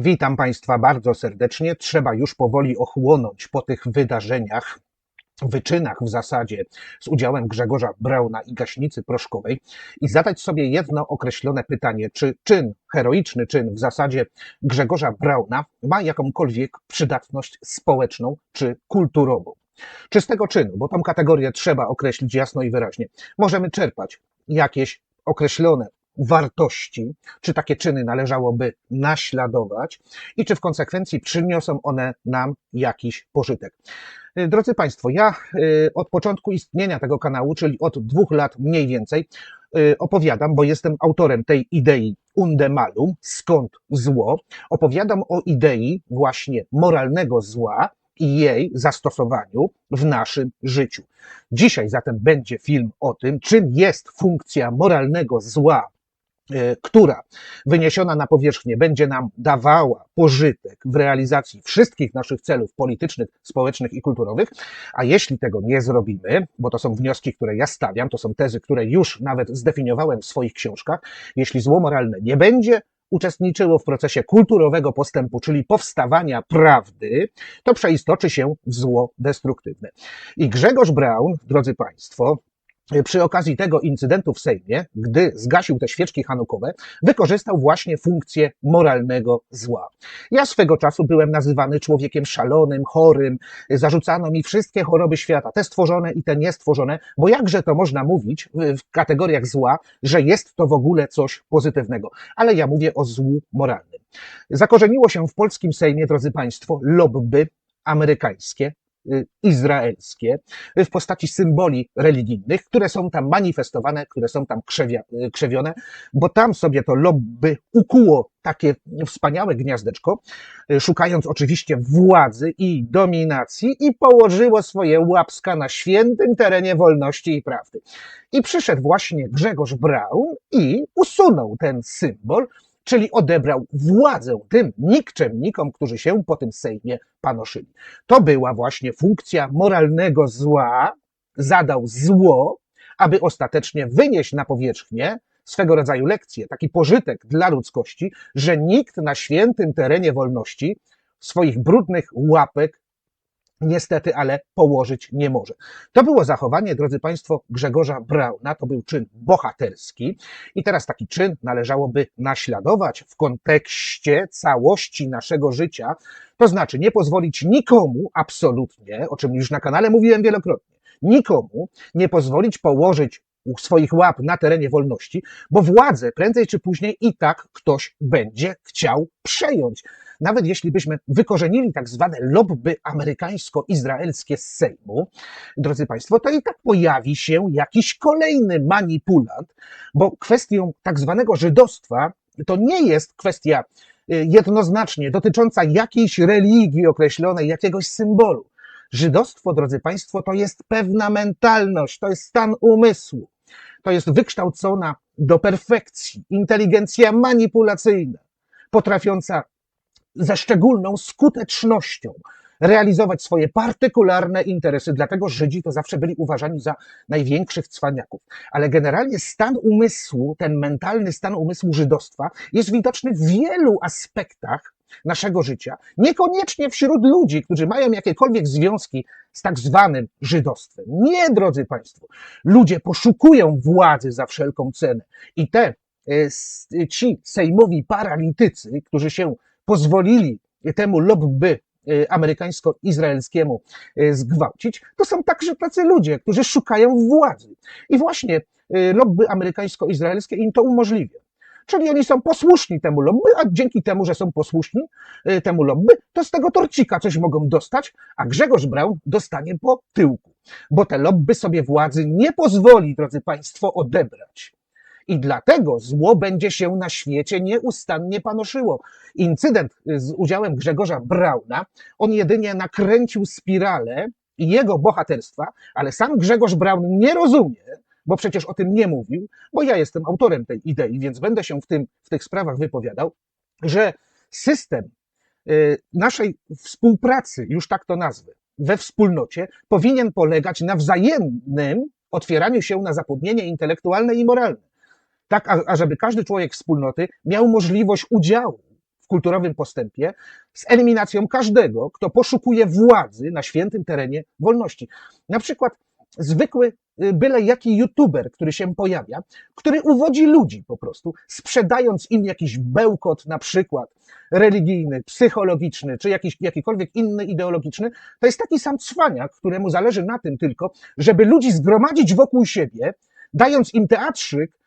Witam Państwa bardzo serdecznie. Trzeba już powoli ochłonąć po tych wydarzeniach, wyczynach w zasadzie z udziałem Grzegorza Brauna i gaśnicy proszkowej i zadać sobie jedno określone pytanie, czy czyn, heroiczny czyn w zasadzie Grzegorza Brauna ma jakąkolwiek przydatność społeczną czy kulturową. Czy z tego czynu, bo tą kategorię trzeba określić jasno i wyraźnie, możemy czerpać jakieś określone wartości, czy takie czyny należałoby naśladować i czy w konsekwencji przyniosą one nam jakiś pożytek. Y, Drodzy Państwo, ja y, od początku istnienia tego kanału, czyli od dwóch lat mniej więcej, y, opowiadam, bo jestem autorem tej idei unde malum, skąd zło, opowiadam o idei właśnie moralnego zła, i jej zastosowaniu w naszym życiu. Dzisiaj zatem będzie film o tym, czym jest funkcja moralnego zła, która wyniesiona na powierzchnię będzie nam dawała pożytek w realizacji wszystkich naszych celów politycznych, społecznych i kulturowych, a jeśli tego nie zrobimy, bo to są wnioski, które ja stawiam, to są tezy, które już nawet zdefiniowałem w swoich książkach, jeśli zło moralne nie będzie uczestniczyło w procesie kulturowego postępu, czyli powstawania prawdy, to przeistoczy się w zło destruktywne. I Grzegorz Braun, drodzy Państwo, przy okazji tego incydentu w Sejmie, gdy zgasił te świeczki hanukowe, wykorzystał właśnie funkcję moralnego zła. Ja swego czasu byłem nazywany człowiekiem szalonym, chorym, zarzucano mi wszystkie choroby świata, te stworzone i te niestworzone, bo jakże to można mówić w kategoriach zła, że jest to w ogóle coś pozytywnego. Ale ja mówię o złu moralnym. Zakorzeniło się w polskim Sejmie, drodzy Państwo, lobby amerykańskie, izraelskie w postaci symboli religijnych, które są tam manifestowane, które są tam krzewia, y, krzewione, bo tam sobie to lobby ukuło takie wspaniałe gniazdeczko, y, szukając oczywiście władzy i dominacji i położyło swoje łapska na świętym terenie wolności i prawdy. I przyszedł właśnie Grzegorz Braun i usunął ten symbol, czyli odebrał władzę tym nikczemnikom, którzy się po tym Sejmie panoszyli. To była właśnie funkcja moralnego zła, zadał zło, aby ostatecznie wynieść na powierzchnię swego rodzaju lekcję, taki pożytek dla ludzkości, że nikt na świętym terenie wolności swoich brudnych łapek niestety, ale położyć nie może. To było zachowanie, drodzy Państwo, Grzegorza Brauna, to był czyn bohaterski. I teraz taki czyn należałoby naśladować w kontekście całości naszego życia, to znaczy nie pozwolić nikomu, absolutnie, o czym już na kanale mówiłem wielokrotnie, nikomu nie pozwolić położyć swoich łap na terenie wolności, bo władzę prędzej czy później i tak ktoś będzie chciał przejąć nawet jeśli byśmy wykorzenili tak zwane lobby amerykańsko-izraelskie z Sejmu, drodzy Państwo, to i tak pojawi się jakiś kolejny manipulant, bo kwestią tak zwanego żydostwa to nie jest kwestia y, jednoznacznie dotycząca jakiejś religii określonej, jakiegoś symbolu. Żydostwo, drodzy Państwo, to jest pewna mentalność, to jest stan umysłu, to jest wykształcona do perfekcji inteligencja manipulacyjna, potrafiąca ze szczególną skutecznością realizować swoje partykularne interesy, dlatego Żydzi to zawsze byli uważani za największych cwaniaków. Ale generalnie stan umysłu, ten mentalny stan umysłu żydostwa jest widoczny w wielu aspektach naszego życia, niekoniecznie wśród ludzi, którzy mają jakiekolwiek związki z tak zwanym żydostwem. Nie, drodzy Państwo, ludzie poszukują władzy za wszelką cenę i te e, ci sejmowi paralitycy, którzy się pozwolili temu lobby y, amerykańsko-izraelskiemu y, zgwałcić, to są także tacy ludzie, którzy szukają władzy. I właśnie y, lobby amerykańsko-izraelskie im to umożliwia. Czyli oni są posłuszni temu lobby, a dzięki temu, że są posłuszni temu lobby, to z tego torcika coś mogą dostać, a Grzegorz Braun dostanie po tyłku. Bo te lobby sobie władzy nie pozwoli, drodzy Państwo, odebrać. I dlatego zło będzie się na świecie nieustannie panoszyło. Incydent z udziałem Grzegorza Brauna, on jedynie nakręcił spiralę jego bohaterstwa, ale sam Grzegorz Braun nie rozumie, bo przecież o tym nie mówił, bo ja jestem autorem tej idei, więc będę się w, tym, w tych sprawach wypowiadał, że system y, naszej współpracy, już tak to nazwę, we wspólnocie powinien polegać na wzajemnym otwieraniu się na zapomnienie intelektualne i moralne tak ażeby każdy człowiek wspólnoty miał możliwość udziału w kulturowym postępie z eliminacją każdego, kto poszukuje władzy na świętym terenie wolności. Na przykład zwykły, y, byle jaki youtuber, który się pojawia, który uwodzi ludzi po prostu, sprzedając im jakiś bełkot, na przykład religijny, psychologiczny, czy jakiś, jakikolwiek inny ideologiczny, to jest taki sam cwaniak, któremu zależy na tym tylko, żeby ludzi zgromadzić wokół siebie, dając im teatrzyk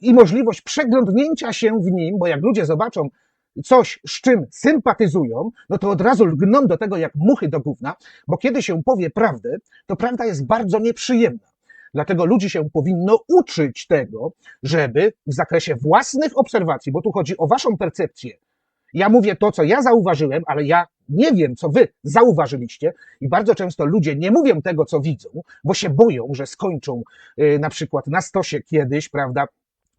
i możliwość przeglądnięcia się w nim, bo jak ludzie zobaczą coś, z czym sympatyzują, no to od razu lgną do tego jak muchy do gówna, bo kiedy się powie prawdę, to prawda jest bardzo nieprzyjemna. Dlatego ludzi się powinno uczyć tego, żeby w zakresie własnych obserwacji, bo tu chodzi o waszą percepcję. Ja mówię to, co ja zauważyłem, ale ja nie wiem, co wy zauważyliście, i bardzo często ludzie nie mówią tego, co widzą, bo się boją, że skończą y, na przykład na stosie kiedyś, prawda,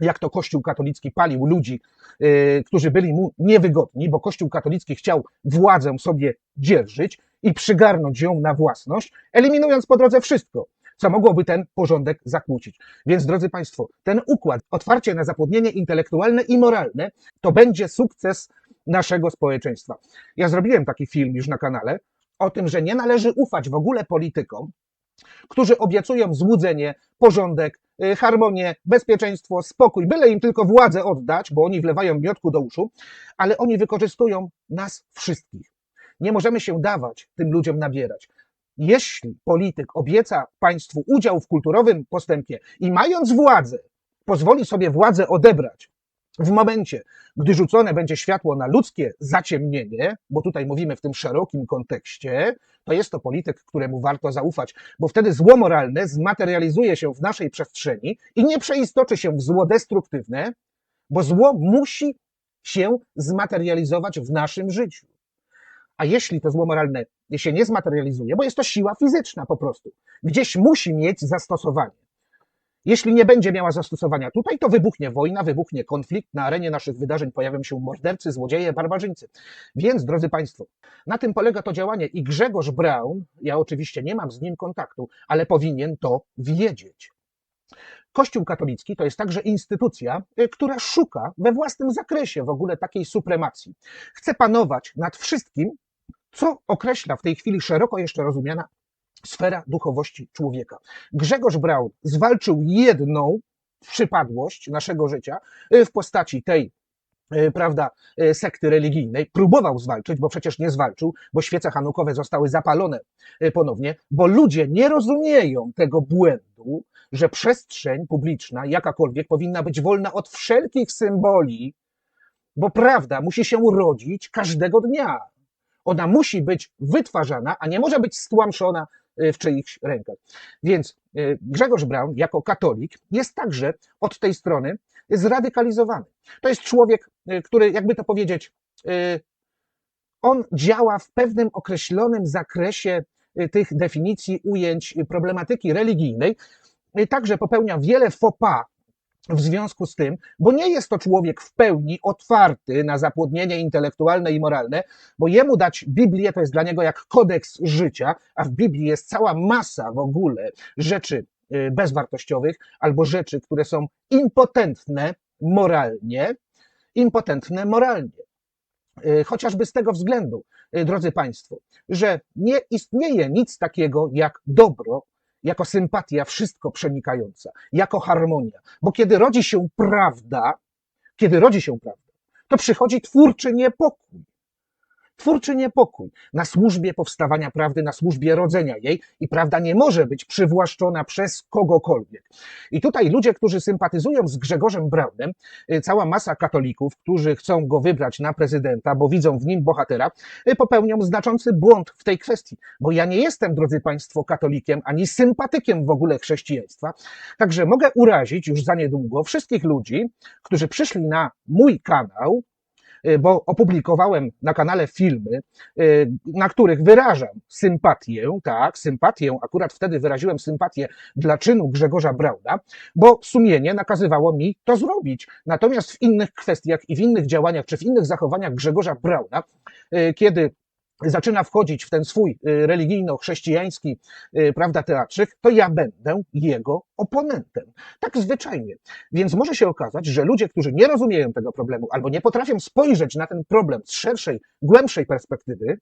jak to Kościół katolicki palił ludzi, y, którzy byli mu niewygodni, bo Kościół katolicki chciał władzę sobie dzierżyć i przygarnąć ją na własność, eliminując po drodze wszystko, co mogłoby ten porządek zakłócić. Więc, drodzy Państwo, ten układ, otwarcie na zapłodnienie intelektualne i moralne, to będzie sukces naszego społeczeństwa. Ja zrobiłem taki film już na kanale o tym, że nie należy ufać w ogóle politykom, którzy obiecują złudzenie, porządek, harmonię, bezpieczeństwo, spokój, byle im tylko władzę oddać, bo oni wlewają miodku do uszu, ale oni wykorzystują nas wszystkich. Nie możemy się dawać tym ludziom nabierać. Jeśli polityk obieca państwu udział w kulturowym postępie i mając władzę, pozwoli sobie władzę odebrać w momencie, gdy rzucone będzie światło na ludzkie zaciemnienie, bo tutaj mówimy w tym szerokim kontekście, to jest to polityk, któremu warto zaufać, bo wtedy zło moralne zmaterializuje się w naszej przestrzeni i nie przeistoczy się w zło destruktywne, bo zło musi się zmaterializować w naszym życiu. A jeśli to zło moralne się nie zmaterializuje, bo jest to siła fizyczna po prostu, gdzieś musi mieć zastosowanie. Jeśli nie będzie miała zastosowania tutaj, to wybuchnie wojna, wybuchnie konflikt, na arenie naszych wydarzeń pojawią się mordercy, złodzieje, barbarzyńcy. Więc, drodzy Państwo, na tym polega to działanie i Grzegorz Braun, ja oczywiście nie mam z nim kontaktu, ale powinien to wiedzieć. Kościół katolicki to jest także instytucja, y, która szuka we własnym zakresie w ogóle takiej supremacji. Chce panować nad wszystkim, co określa w tej chwili szeroko jeszcze rozumiana sfera duchowości człowieka. Grzegorz Braun zwalczył jedną przypadłość naszego życia y, w postaci tej y, prawda, y, sekty religijnej, próbował zwalczyć, bo przecież nie zwalczył, bo świece hanukowe zostały zapalone ponownie, bo ludzie nie rozumieją tego błędu, że przestrzeń publiczna, jakakolwiek, powinna być wolna od wszelkich symboli, bo prawda musi się urodzić każdego dnia. Ona musi być wytwarzana, a nie może być stłamszona w czyichś rękach. Więc y, Grzegorz Braun, jako katolik, jest także od tej strony zradykalizowany. To jest człowiek, y, który, jakby to powiedzieć, y, on działa w pewnym określonym zakresie tych definicji, ujęć problematyki religijnej, także popełnia wiele faux pas w związku z tym, bo nie jest to człowiek w pełni otwarty na zapłodnienie intelektualne i moralne, bo jemu dać Biblię to jest dla niego jak kodeks życia, a w Biblii jest cała masa w ogóle rzeczy y, bezwartościowych albo rzeczy, które są impotentne moralnie, impotentne moralnie. Y, chociażby z tego względu, y, drodzy Państwo, że nie istnieje nic takiego jak dobro jako sympatia wszystko przenikająca, jako harmonia. Bo kiedy rodzi się prawda, kiedy rodzi się prawda, to przychodzi twórczy niepokój twórczy niepokój na służbie powstawania prawdy, na służbie rodzenia jej i prawda nie może być przywłaszczona przez kogokolwiek. I tutaj ludzie, którzy sympatyzują z Grzegorzem Braunem, y, cała masa katolików, którzy chcą go wybrać na prezydenta, bo widzą w nim bohatera, y, popełnią znaczący błąd w tej kwestii, bo ja nie jestem, drodzy Państwo, katolikiem ani sympatykiem w ogóle chrześcijaństwa, także mogę urazić już za niedługo wszystkich ludzi, którzy przyszli na mój kanał, bo opublikowałem na kanale filmy, y, na których wyrażam sympatię, tak, sympatię, akurat wtedy wyraziłem sympatię dla czynu Grzegorza Brauna, bo sumienie nakazywało mi to zrobić. Natomiast w innych kwestiach i w innych działaniach, czy w innych zachowaniach Grzegorza Brauna, y, kiedy zaczyna wchodzić w ten swój y, religijno-chrześcijański, y, prawda, teatrzyk, to ja będę jego oponentem. Tak zwyczajnie. Więc może się okazać, że ludzie, którzy nie rozumieją tego problemu albo nie potrafią spojrzeć na ten problem z szerszej, głębszej perspektywy,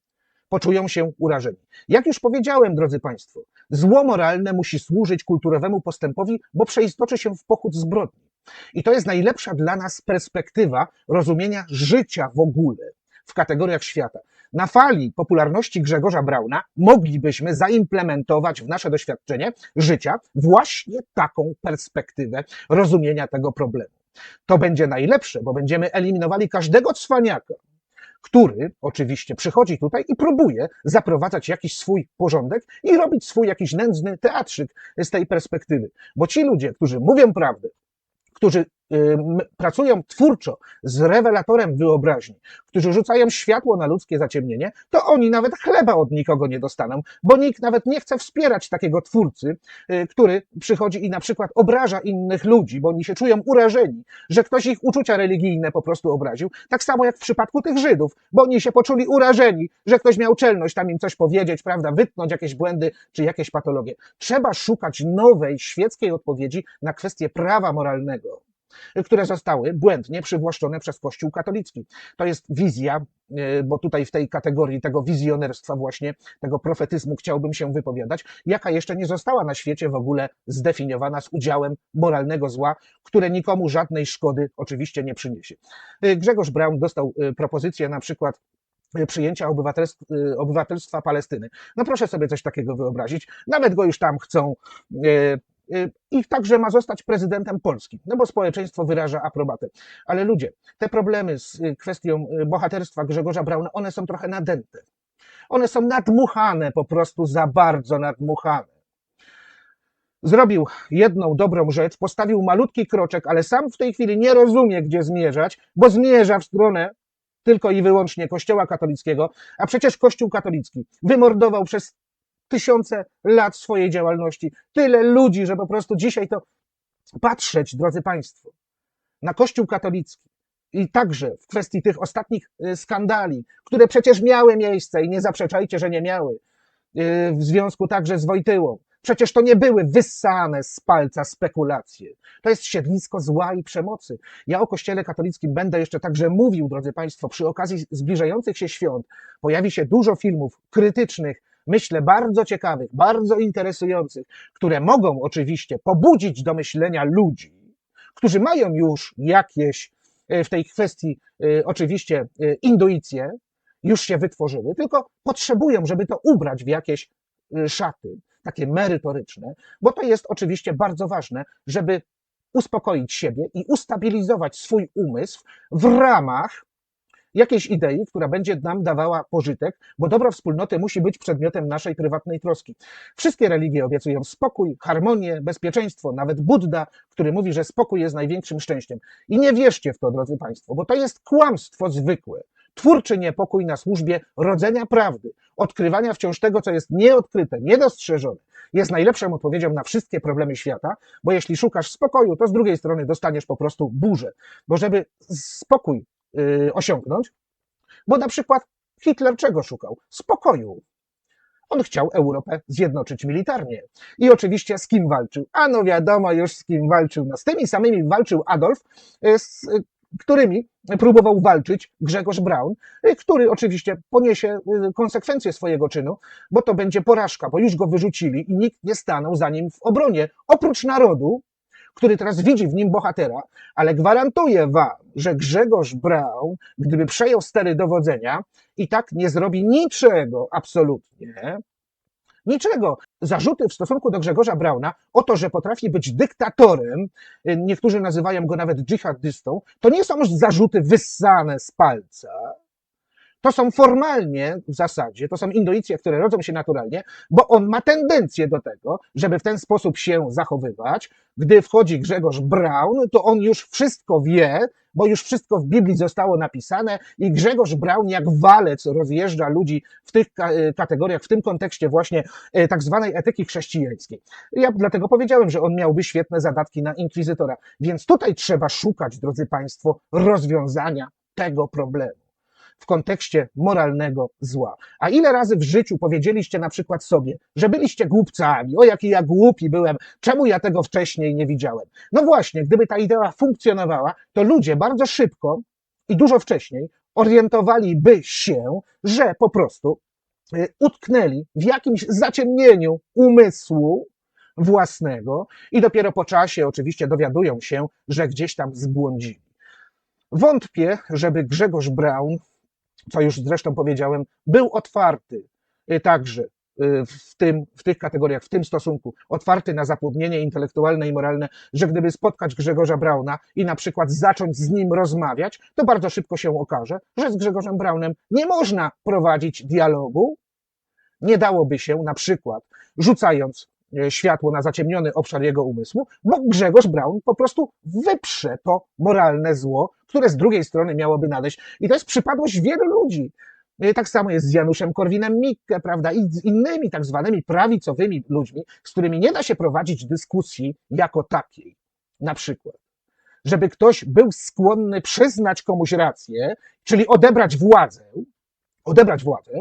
poczują się urażeni. Jak już powiedziałem, drodzy Państwo, zło moralne musi służyć kulturowemu postępowi, bo przeistoczy się w pochód zbrodni. I to jest najlepsza dla nas perspektywa rozumienia życia w ogóle w kategoriach świata. Na fali popularności Grzegorza Brauna moglibyśmy zaimplementować w nasze doświadczenie życia właśnie taką perspektywę rozumienia tego problemu. To będzie najlepsze, bo będziemy eliminowali każdego cwaniaka, który oczywiście przychodzi tutaj i próbuje zaprowadzać jakiś swój porządek i robić swój jakiś nędzny teatrzyk z tej perspektywy. Bo ci ludzie, którzy mówią prawdę, którzy pracują twórczo z rewelatorem wyobraźni, którzy rzucają światło na ludzkie zaciemnienie, to oni nawet chleba od nikogo nie dostaną, bo nikt nawet nie chce wspierać takiego twórcy, y, który przychodzi i na przykład obraża innych ludzi, bo oni się czują urażeni, że ktoś ich uczucia religijne po prostu obraził. Tak samo jak w przypadku tych Żydów, bo oni się poczuli urażeni, że ktoś miał czelność tam im coś powiedzieć, prawda, wytknąć jakieś błędy czy jakieś patologie. Trzeba szukać nowej, świeckiej odpowiedzi na kwestię prawa moralnego które zostały błędnie przywłaszczone przez Kościół katolicki. To jest wizja, e, bo tutaj w tej kategorii tego wizjonerstwa właśnie, tego profetyzmu chciałbym się wypowiadać, jaka jeszcze nie została na świecie w ogóle zdefiniowana z udziałem moralnego zła, które nikomu żadnej szkody oczywiście nie przyniesie. E, Grzegorz Braun dostał e, propozycję na przykład przyjęcia obywatelstwa, Palestyny. No proszę sobie coś takiego wyobrazić. Nawet go już tam chcą i także ma zostać prezydentem Polski, no bo społeczeństwo wyraża aprobatę. Ale ludzie, te problemy z y, kwestią y, bohaterstwa Grzegorza Brauna, one są trochę nadęte. One są nadmuchane, po prostu za bardzo nadmuchane. Zrobił jedną dobrą rzecz, postawił malutki kroczek, ale sam w tej chwili nie rozumie, gdzie zmierzać, bo zmierza w stronę tylko i wyłącznie Kościoła katolickiego, a przecież Kościół katolicki wymordował przez tysiące lat swojej działalności, tyle ludzi, że po prostu dzisiaj to patrzeć, drodzy Państwo, na Kościół katolicki i także w kwestii tych ostatnich y, skandali, które przecież miały miejsce i nie zaprzeczajcie, że nie miały, y, w związku także z Wojtyłą. Przecież to nie były wyssane z palca spekulacje. To jest siedlisko zła i przemocy. Ja o Kościele katolickim będę jeszcze także mówił, drodzy Państwo, przy okazji zbliżających się świąt. Pojawi się dużo filmów krytycznych myślę, bardzo ciekawych, bardzo interesujących, które mogą oczywiście pobudzić do myślenia ludzi, którzy mają już jakieś e, w tej kwestii e, oczywiście e, intuicje, już się wytworzyły, tylko potrzebują, żeby to ubrać w jakieś szaty, takie merytoryczne, bo to jest oczywiście bardzo ważne, żeby uspokoić siebie i ustabilizować swój umysł w ramach jakiejś idei, która będzie nam dawała pożytek, bo dobro wspólnoty musi być przedmiotem naszej prywatnej troski. Wszystkie religie obiecują spokój, harmonię, bezpieczeństwo, nawet Buddha, który mówi, że spokój jest największym szczęściem. I nie wierzcie w to, drodzy Państwo, bo to jest kłamstwo zwykłe. Twórczy niepokój na służbie rodzenia prawdy, odkrywania wciąż tego, co jest nieodkryte, niedostrzeżone, jest najlepszą odpowiedzią na wszystkie problemy świata, bo jeśli szukasz spokoju, to z drugiej strony dostaniesz po prostu burzę. Bo żeby spokój osiągnąć, bo na przykład Hitler czego szukał? Spokoju. On chciał Europę zjednoczyć militarnie. I oczywiście z kim walczył? A no wiadomo już z kim walczył. No z tymi samymi walczył Adolf, y, z którymi próbował walczyć Grzegorz Braun, y, który oczywiście poniesie konsekwencje swojego czynu, bo to będzie porażka, bo już go wyrzucili i nikt nie stanął za nim w obronie, oprócz narodu, który teraz widzi w nim bohatera, ale gwarantuję wam, że Grzegorz Braun, gdyby przejął stery dowodzenia, i tak nie zrobi niczego absolutnie, Niczego. Zarzuty w stosunku do Grzegorza Brauna o to, że potrafi być dyktatorem, niektórzy nazywają go nawet dżihadystą, to nie są zarzuty wyssane z palca, to są formalnie w zasadzie, to są intuicje, które rodzą się naturalnie, bo on ma tendencję do tego, żeby w ten sposób się zachowywać. Gdy wchodzi Grzegorz Braun, to on już wszystko wie, bo już wszystko w Biblii zostało napisane i Grzegorz Braun jak walec rozjeżdża ludzi w tych e, kategoriach, w tym kontekście właśnie e, tak zwanej etyki chrześcijańskiej. Ja dlatego powiedziałem, że on miałby świetne zadatki na inkwizytora. Więc tutaj trzeba szukać, drodzy Państwo, rozwiązania tego problemu. W kontekście moralnego zła. A ile razy w życiu powiedzieliście na przykład sobie, że byliście głupcami, o jaki ja głupi byłem, czemu ja tego wcześniej nie widziałem? No właśnie, gdyby ta idea funkcjonowała, to ludzie bardzo szybko i dużo wcześniej orientowaliby się, że po prostu y, utknęli w jakimś zaciemnieniu umysłu własnego i dopiero po czasie oczywiście dowiadują się, że gdzieś tam zbłądzili. Wątpię, żeby Grzegorz Braun, co już zresztą powiedziałem, był otwarty y, także y, w, tym, w tych kategoriach, w tym stosunku, otwarty na zapłodnienie intelektualne i moralne, że gdyby spotkać Grzegorza Brauna i na przykład zacząć z nim rozmawiać, to bardzo szybko się okaże, że z Grzegorzem Braunem nie można prowadzić dialogu. Nie dałoby się na przykład, rzucając światło na zaciemniony obszar jego umysłu, bo Grzegorz Braun po prostu wyprze to moralne zło, które z drugiej strony miałoby nadejść. I to jest przypadłość wielu ludzi. E, Tak samo jest z Januszem Korwinem-Mikke, prawda, i z innymi tak zwanymi prawicowymi ludźmi, z którymi nie da się prowadzić dyskusji jako takiej. Na przykład, żeby ktoś był skłonny przyznać komuś rację, czyli odebrać władzę, odebrać władzę,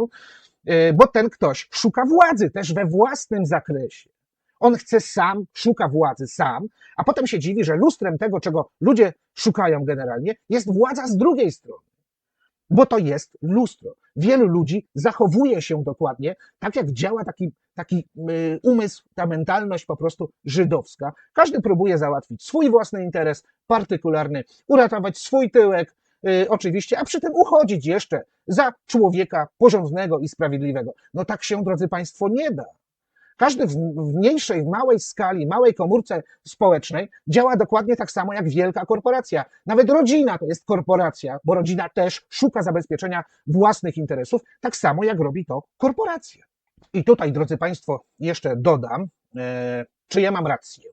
e, bo ten ktoś szuka władzy też we własnym zakresie. On chce sam, szuka władzy sam, a potem się dziwi, że lustrem tego, czego ludzie szukają generalnie, jest władza z drugiej strony. Bo to jest lustro. Wielu ludzi zachowuje się dokładnie tak, jak działa taki, taki y, umysł, ta mentalność po prostu żydowska. Każdy próbuje załatwić swój własny interes partykularny, uratować swój tyłek, y, oczywiście, a przy tym uchodzić jeszcze za człowieka porządnego i sprawiedliwego. No tak się, drodzy Państwo, nie da. Każdy w mniejszej, w małej skali, małej komórce społecznej działa dokładnie tak samo jak wielka korporacja. Nawet rodzina to jest korporacja, bo rodzina też szuka zabezpieczenia własnych interesów, tak samo jak robi to korporacja. I tutaj, drodzy Państwo, jeszcze dodam, e, czy ja mam rację.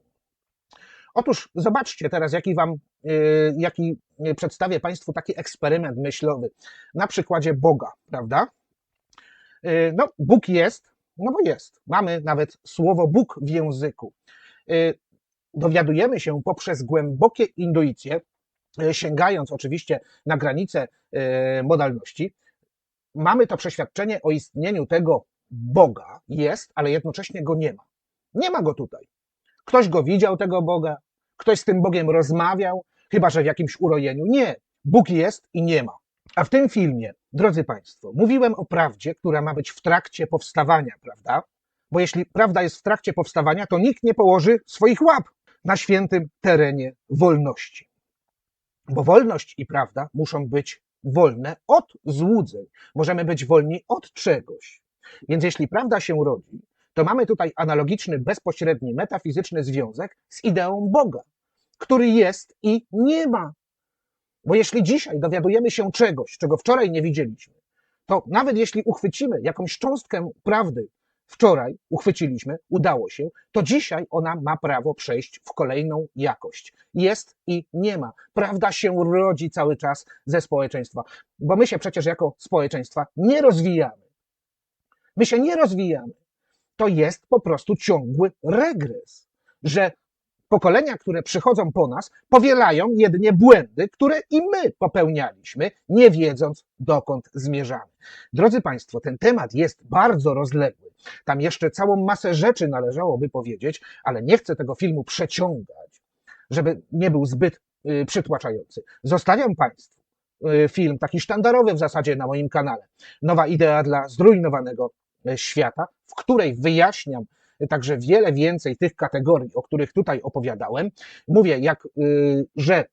Otóż zobaczcie teraz, jaki wam, e, jaki e, przedstawię Państwu taki eksperyment myślowy na przykładzie Boga, prawda? No, Bóg jest, no bo jest. Mamy nawet słowo Bóg w języku. Y, Dowiadujemy się poprzez głębokie intuicje, y, sięgając oczywiście na granice y, modalności, mamy to przeświadczenie o istnieniu tego Boga, jest, ale jednocześnie go nie ma. Nie ma go tutaj. Ktoś go widział, tego Boga, ktoś z tym Bogiem rozmawiał, chyba że w jakimś urojeniu. Nie. Bóg jest i nie ma. A w tym filmie, drodzy Państwo, mówiłem o prawdzie, która ma być w trakcie powstawania, prawda? Bo jeśli prawda jest w trakcie powstawania, to nikt nie położy swoich łap na świętym terenie wolności. Bo wolność i prawda muszą być wolne od złudzeń. Możemy być wolni od czegoś. Więc jeśli prawda się rodzi, to mamy tutaj analogiczny, bezpośredni, metafizyczny związek z ideą Boga, który jest i nie ma. Bo jeśli dzisiaj dowiadujemy się czegoś, czego wczoraj nie widzieliśmy, to nawet jeśli uchwycimy jakąś cząstkę prawdy, wczoraj uchwyciliśmy, udało się, to dzisiaj ona ma prawo przejść w kolejną jakość. Jest i nie ma. Prawda się rodzi cały czas ze społeczeństwa, bo my się przecież jako społeczeństwa nie rozwijamy. My się nie rozwijamy. To jest po prostu ciągły regres, że pokolenia, które przychodzą po nas, powielają jedynie błędy, które i my popełnialiśmy, nie wiedząc dokąd zmierzamy. Drodzy Państwo, ten temat jest bardzo rozległy. Tam jeszcze całą masę rzeczy należałoby powiedzieć, ale nie chcę tego filmu przeciągać, żeby nie był zbyt y, przytłaczający. Zostawiam Państwu y, film taki sztandarowy w zasadzie na moim kanale. Nowa idea dla zrujnowanego y, świata, w której wyjaśniam także wiele więcej tych kategorii, o których tutaj opowiadałem. Mówię, jak, y, że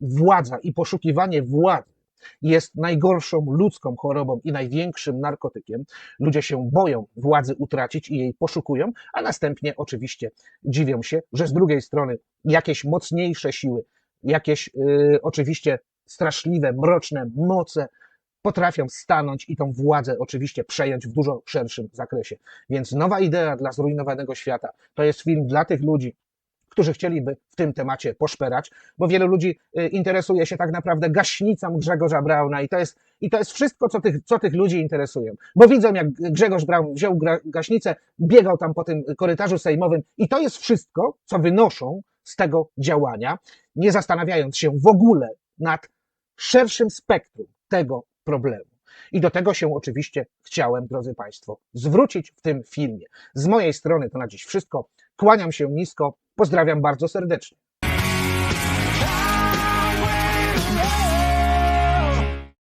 władza i poszukiwanie władzy jest najgorszą ludzką chorobą i największym narkotykiem. Ludzie się boją władzy utracić i jej poszukują, a następnie oczywiście dziwią się, że z drugiej strony jakieś mocniejsze siły, jakieś y, oczywiście straszliwe, mroczne moce potrafią stanąć i tą władzę oczywiście przejąć w dużo szerszym zakresie. Więc nowa idea dla zrujnowanego świata to jest film dla tych ludzi, którzy chcieliby w tym temacie poszperać, bo wielu ludzi y, interesuje się tak naprawdę gaśnicą Grzegorza Brauna i to jest, i to jest wszystko, co tych, co tych ludzi interesuje. Bo widzą, jak Grzegorz Braun wziął gaśnicę, biegał tam po tym korytarzu sejmowym i to jest wszystko, co wynoszą z tego działania, nie zastanawiając się w ogóle nad szerszym spektrum tego, problemu. I do tego się oczywiście chciałem, drodzy Państwo, zwrócić w tym filmie. Z mojej strony to na dziś wszystko. Kłaniam się nisko, pozdrawiam bardzo serdecznie.